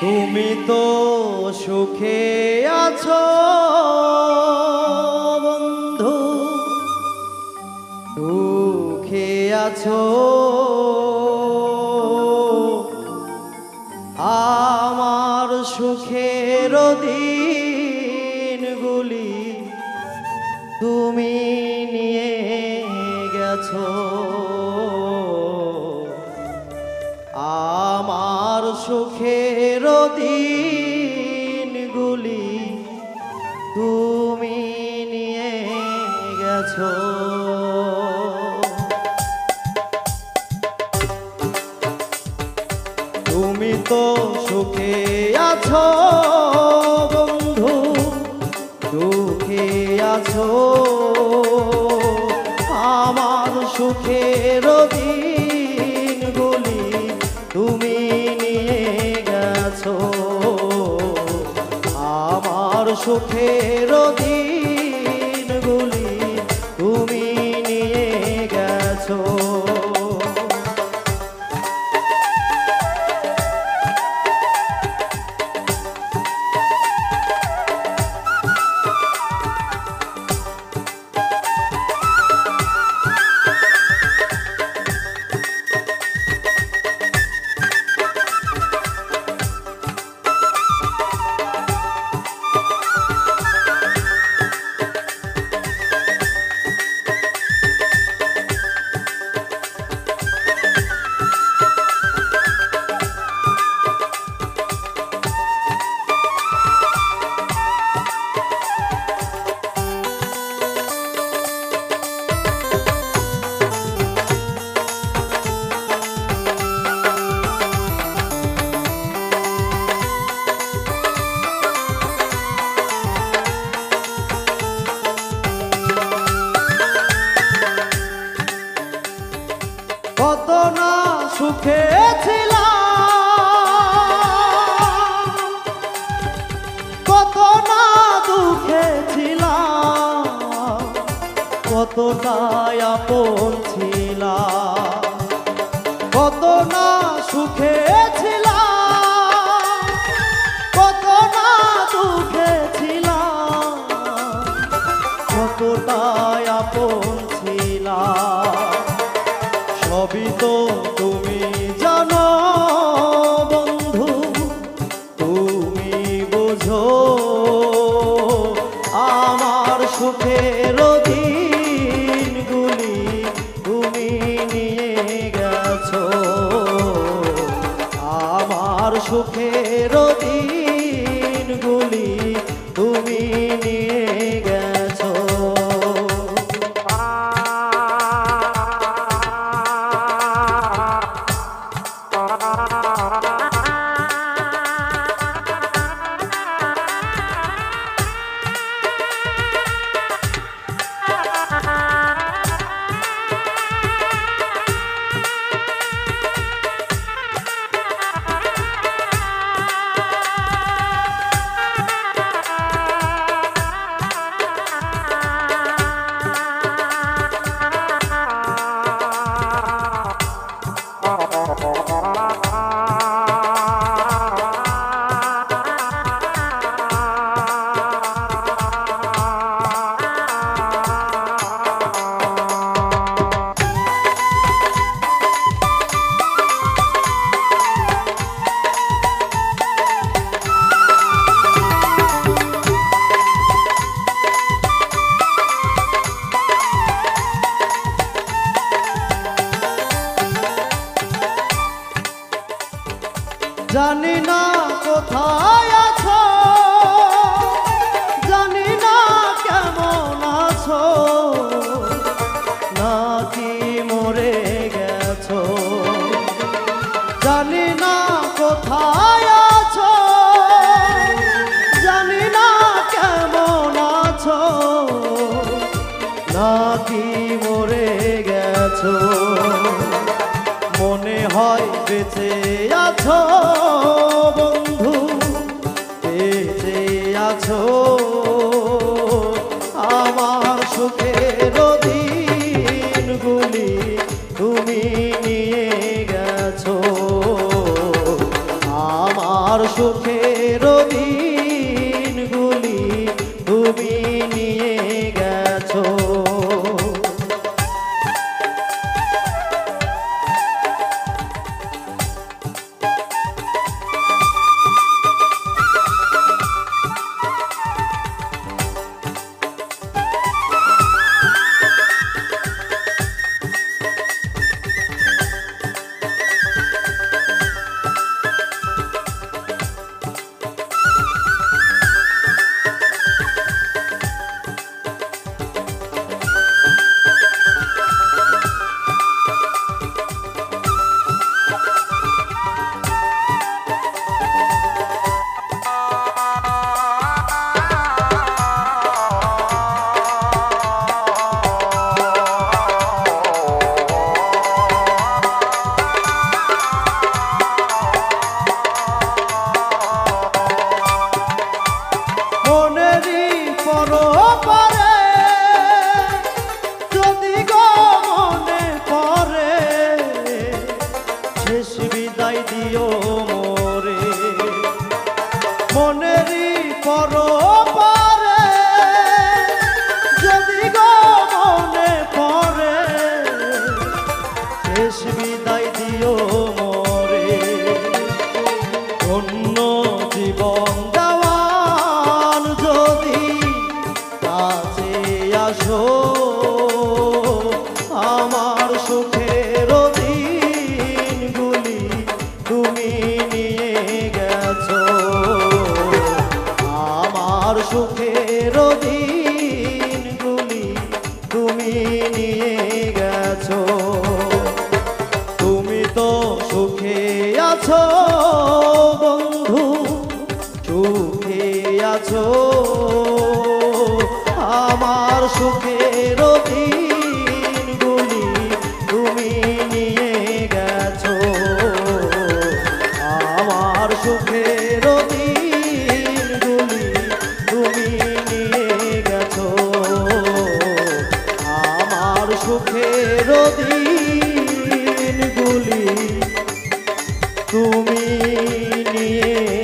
তুমি তো সুখে আছো বন্ধু। সুখে আছো। আমার সুখের দিনগুলি সুখের দিনগুলি তুমি নিয়ে গেছো। তুমি তো সুখে আছো বন্ধু, দুঃখে আছো। আমার সুখের দিনগুলি আমার কত না আপন কত না সুখে ছিলাম কত তো তুমি জানো বন্ধু তুমি বোঝো দিনগুলি তুমি নিয়ে নাকি মরে গেছো? মনে হয় বেঁচে আছো বন্ধু, বেঁচে আছো। আমার সুখের দিনগুলি তুমি নিয়ে গেছো। আমার সুখের দিনগুলি তুমি নিয়ে নিয়ে গেছো। তুমি তো সুখে আছো বন্ধু সুখে আছো। সুখের দিনগুলি তুমি নিয়ে